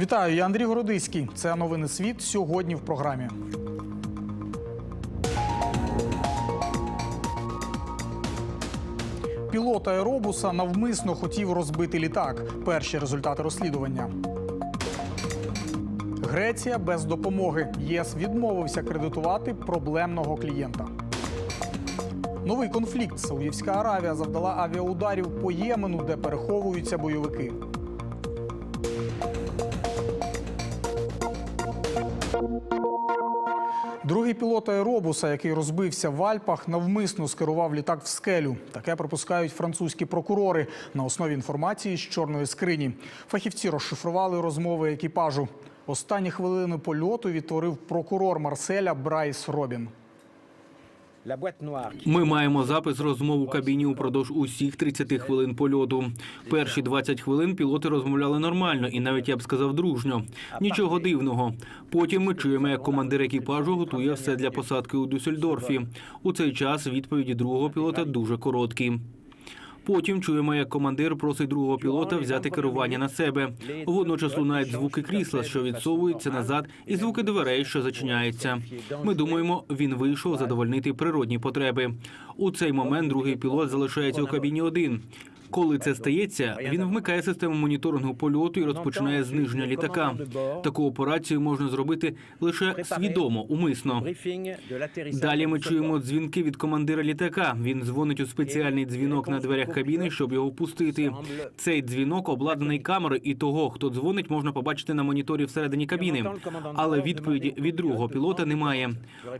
Вітаю, я Андрій Городиський. Це новини світ сьогодні в програмі. Пілот аеробуса навмисно хотів розбити літак. Перші результати розслідування. Греція без допомоги. ЄС відмовився кредитувати проблемного клієнта. Новий конфлікт. Саудівська Аравія завдала авіаударів по Ємену, де переховуються бойовики. Другий пілот аеробуса, який розбився в Альпах, навмисно скерував літак в скелю. Таке припускають французькі прокурори на основі інформації з чорної скрині. Фахівці розшифрували розмови екіпажу. Останні хвилини польоту відтворив прокурор Марселя Брайс Робін. Ми маємо запис розмов у кабіні упродовж усіх 30 хвилин польоту. Перші 20 хвилин пілоти розмовляли нормально і навіть я б сказав дружньо. Нічого дивного. Потім ми чуємо, як командир екіпажу готує все для посадки у Дюссельдорфі. У цей час відповіді другого пілота дуже короткі. Потім чуємо, як командир просить другого пілота взяти керування на себе. Водночас лунають звуки крісла, що відсовуються назад, і звуки дверей, що зачиняються. Ми думаємо, він вийшов задовольнити природні потреби. У цей момент другий пілот залишається у кабіні один. Коли це стається, він вмикає систему моніторингу польоту і розпочинає зниження літака. Таку операцію можна зробити лише свідомо, умисно. Далі ми чуємо дзвінки від командира літака. Він дзвонить у спеціальний дзвінок на дверях кабіни, щоб його впустити. Цей дзвінок обладнаний камерою, і того, хто дзвонить, можна побачити на моніторі всередині кабіни. Але відповіді від другого пілота немає.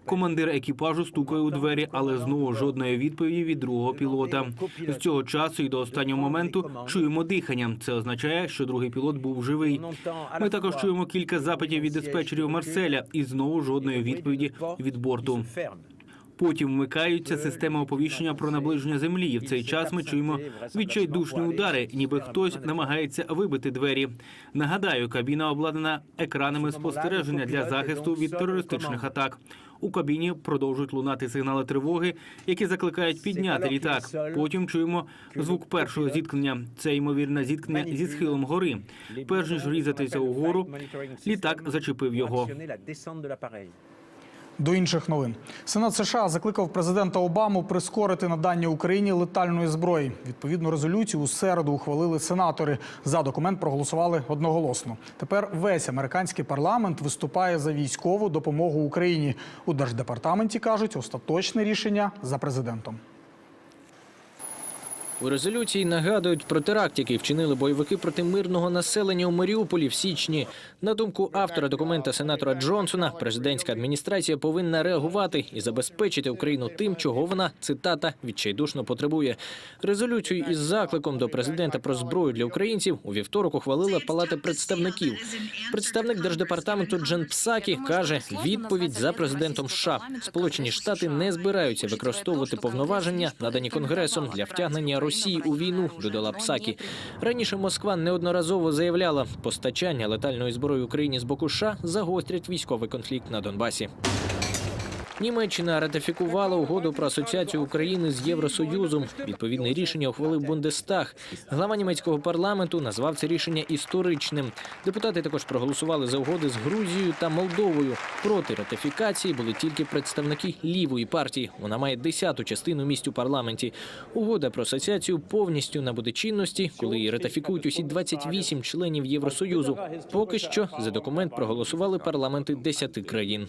Командир екіпажу стукає у двері, але знову жодної відповіді від другого пілота. З цього часу і до останнього моменту чуємо дихання. Це означає, що другий пілот був живий. Ми також чуємо кілька запитів від диспетчерів Марселя, і знову жодної відповіді від борту. Потім вмикаються системи оповіщення про наближення землі. І в цей час ми чуємо відчайдушні удари, ніби хтось намагається вибити двері. Нагадаю, кабіна обладнана екранами спостереження для захисту від терористичних атак. У кабіні продовжують лунати сигнали тривоги, які закликають підняти літак. Потім чуємо звук першого зіткнення. Це ймовірне зіткнення зі схилом гори. Перш ніж різатися угору, літак зачепив його. До інших новин Сенат США закликав президента Обаму прискорити надання Україні летальної зброї. Відповідну резолюцію у середу ухвалили сенатори. За документ проголосували одноголосно. Тепер весь американський парламент виступає за військову допомогу Україні. У держдепартаменті кажуть, остаточне рішення за президентом. У резолюції нагадують про теракт, який вчинили бойовики проти мирного населення у Маріуполі в січні. На думку автора документа сенатора Джонсона, президентська адміністрація повинна реагувати і забезпечити Україну тим, чого вона цитата відчайдушно потребує. Резолюцію із закликом до президента про зброю для українців у вівторок ухвалила Палата представників. Представник держдепартаменту Джен Псакі каже, відповідь за президентом США. Сполучені Штати не збираються використовувати повноваження, надані конгресом для втягнення Росії у війну. Додала Псакі. Раніше Москва неодноразово заявляла, постачання летальної зброї Україні з боку США загострять військовий конфлікт на Донбасі. Німеччина ратифікувала угоду про асоціацію України з Євросоюзом. Відповідне рішення ухвалив Бундестаг. Глава німецького парламенту назвав це рішення історичним. Депутати також проголосували за угоди з Грузією та Молдовою. Проти ратифікації були тільки представники лівої партії. Вона має десяту частину місць у парламенті. Угода про асоціацію повністю набуде чинності, коли її ратифікують усі 28 членів Євросоюзу. Поки що за документ проголосували парламенти 10 країн.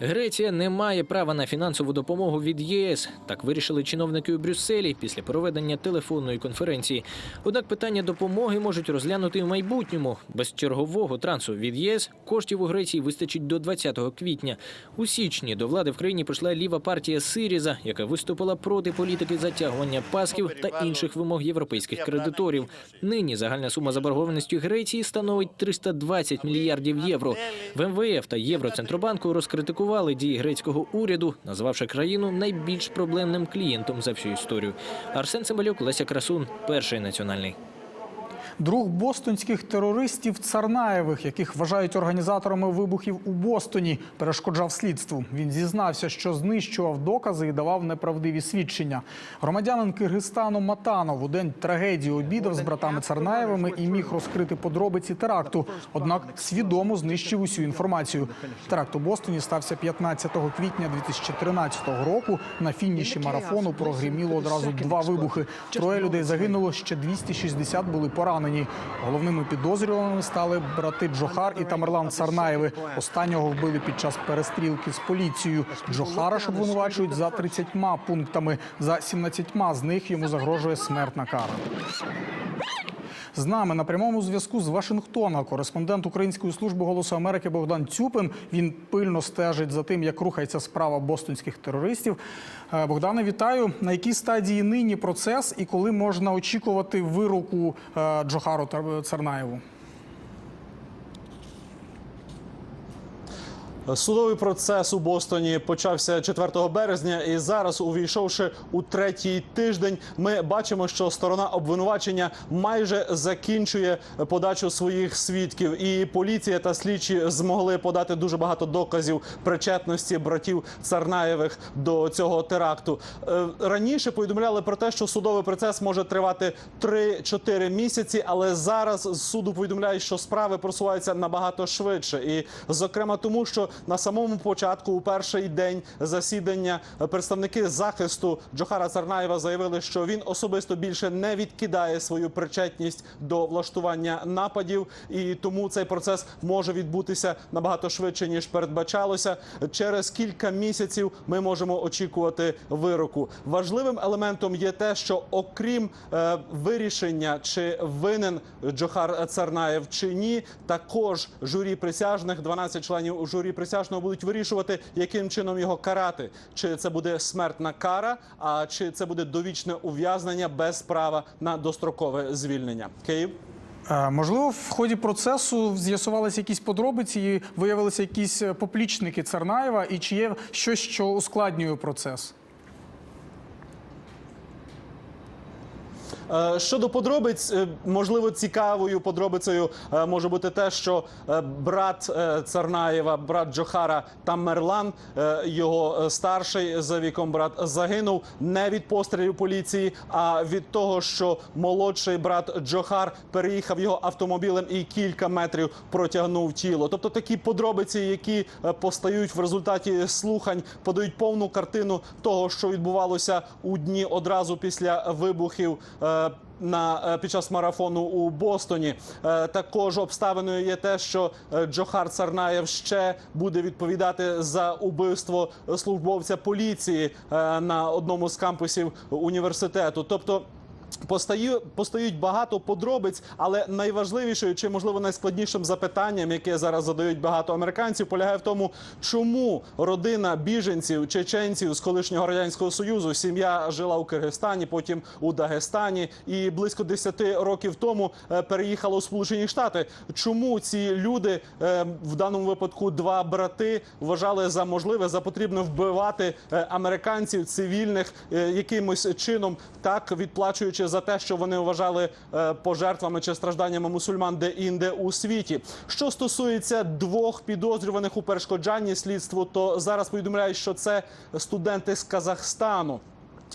Греція не має права на фінансову допомогу від ЄС. Так вирішили чиновники у Брюсселі після проведення телефонної конференції. Однак питання допомоги можуть розглянути в майбутньому. Без чергового трансу від ЄС коштів у Греції вистачить до 20 квітня. У січні до влади в країні прийшла ліва партія Сиріза, яка виступила проти політики затягування пасків та інших вимог європейських кредиторів. Нині загальна сума заборгованості Греції становить 320 мільярдів євро. В МВФ та Євроцентробанку розкритикували дії грецького уряду, назвавши країну найбільш проблемним клієнтом за всю історію. Арсен Цимбалюк, Леся Красун, перший національний. Друг бостонських терористів Царнаєвих, яких вважають організаторами вибухів у Бостоні, перешкоджав слідству. Він зізнався, що знищував докази і давав неправдиві свідчення. Громадянин Киргизстану Матанов у день трагедії обідав з братами Царнаєвими і міг розкрити подробиці теракту. Однак свідомо знищив усю інформацію. Теракт у Бостоні стався 15 квітня 2013 року. На фініші марафону прогриміло одразу два вибухи. Троє людей загинуло, ще 260 були поранені. Головними підозрюваними стали брати Джохар і Тамерлан Царнаєви. Останнього вбили під час перестрілки з поліцією. Джохара ж обвинувачують за 30 пунктами. За 17 з них йому загрожує смертна кара. З нами на прямому зв'язку з Вашингтона кореспондент Української служби голосу Америки Богдан Цюпин. Він пильно стежить за тим, як рухається справа бостонських терористів. Е, Богдане, вітаю. На якій стадії нині процес і коли можна очікувати вироку е, Джохару Тар- Судовий процес у Бостоні почався 4 березня, і зараз, увійшовши у третій тиждень, ми бачимо, що сторона обвинувачення майже закінчує подачу своїх свідків. І поліція та слідчі змогли подати дуже багато доказів причетності братів Царнаєвих до цього теракту. Е, Раніше повідомляли про те, що судовий процес може тривати 3-4 місяці, але зараз з суду повідомляють, що справи просуваються набагато швидше, і зокрема тому, що на самому початку, у перший день засідання, е, представники захисту Джохара Царнаєва заявили, що він особисто більше не відкидає свою причетність до влаштування нападів, і тому цей процес може відбутися набагато швидше ніж передбачалося. Через кілька місяців ми можемо очікувати вироку. Важливим елементом є те, що окрім е, вирішення, чи винен Джохар Царнаєв чи ні, також журі присяжних, 12 членів журі присяжного будуть вирішувати, яким чином його карати. Чи це буде смертна кара, а чи це буде довічне ув'язнення без права на дострокове звільнення. Київ. Е, Можливо, в ході процесу з'ясувалися якісь подробиці, і виявилися якісь е, поплічники Царнаєва, і чи є щось, що ускладнює процес? Щодо подробиць, е, можливо, цікавою подробицею е, може бути те, що е, брат е, Царнаєва, брат Джохара Тамерлан, е, його е, старший за віком брат загинув не від пострілів поліції, а від того, що молодший брат Джохар переїхав його автомобілем і кілька метрів протягнув тіло. Тобто такі подробиці, які е, постають в результаті слухань, подають повну картину того, що відбувалося у дні одразу після вибухів. Е, На е, під час марафону у Бостоні Е, також обставиною є те, що Джохар Царнаєв ще буде відповідати за убивство службовця поліції на одному з кампусів університету. Тобто Постаю, постають багато подробиць, але найважливішою чи можливо найскладнішим запитанням, яке зараз задають багато американців, полягає в тому, чому родина біженців чеченців з колишнього радянського союзу сім'я жила у Киргизстані, потім у Дагестані, і близько 10 років тому е, переїхала у Сполучені Штати. Чому ці люди е, в даному випадку два брати вважали за можливе за потрібне вбивати е, американців цивільних якимось чином, так відплачуючи за те, що вони вважали е, пожертвами чи стражданнями мусульман де-інде у світі. Що стосується двох підозрюваних у перешкоджанні слідству, то зараз повідомляють, що це студенти з Казахстану.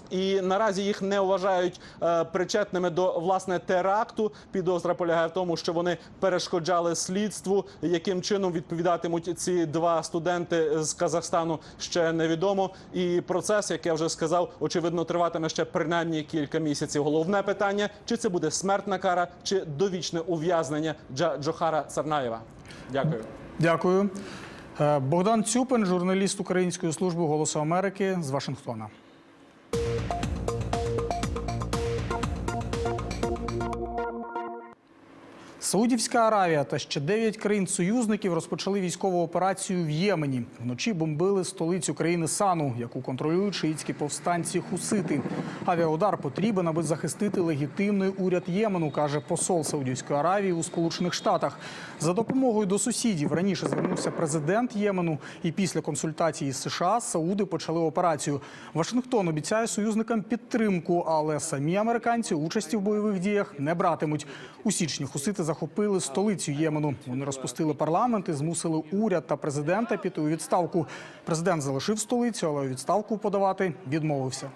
І наразі їх не вважають е, причетними до власне теракту. Підозра полягає в тому, що вони перешкоджали слідству. Яким чином відповідатимуть ці два студенти з Казахстану ще невідомо. І процес, як я вже сказав, очевидно триватиме ще принаймні кілька місяців. Головне питання: чи це буде смертна кара, чи довічне ув'язнення Джа Джохара Царнаєва. Дякую. Дякую. Е, Богдан Цюпин, журналіст Української служби голосу Америки з Вашингтона. Саудівська Аравія та ще дев'ять країн-союзників розпочали військову операцію в Ємені. Вночі бомбили столицю країни Сану, яку контролюють шиїцькі повстанці Хусити. Авіаудар потрібен, аби захистити легітимний уряд Ємену, каже посол Саудівської Аравії у Сполучених Штатах. За допомогою до сусідів раніше звернувся президент Ємену, і після консультації з США Сауди почали операцію. Вашингтон обіцяє союзникам підтримку, але самі американці участі в бойових діях не братимуть. У січні хусити захопили столицю Ємену. Вони розпустили парламент і змусили уряд та президента піти у відставку. Президент залишив столицю, але у відставку подавати відмовився.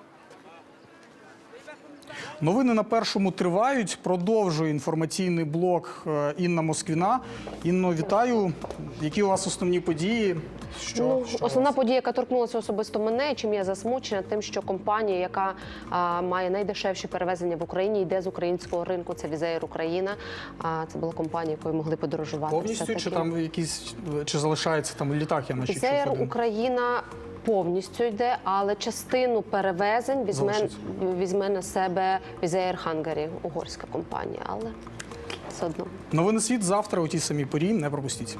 Новини на першому тривають. Продовжує інформаційний блок е, Інна Москвіна. Інно, вітаю. Які у вас основні події? Що, Ну, що основна вас? подія, яка торкнулася особисто мене, чим я засмучена, тим, що компанія, яка а, має найдешевші перевезення в Україні, йде з українського ринку. Це Візеєр Україна. А це була компанія, якою могли подорожувати. повністю чи там якісь чи залишається там літак? Я наче Візеєр. Україна повністю йде, але частину перевезень візьме, візьме на себе Візеєр Хангарі, угорська компанія, але все одно. Новини світ завтра у тій самій порі. Не пропустіть.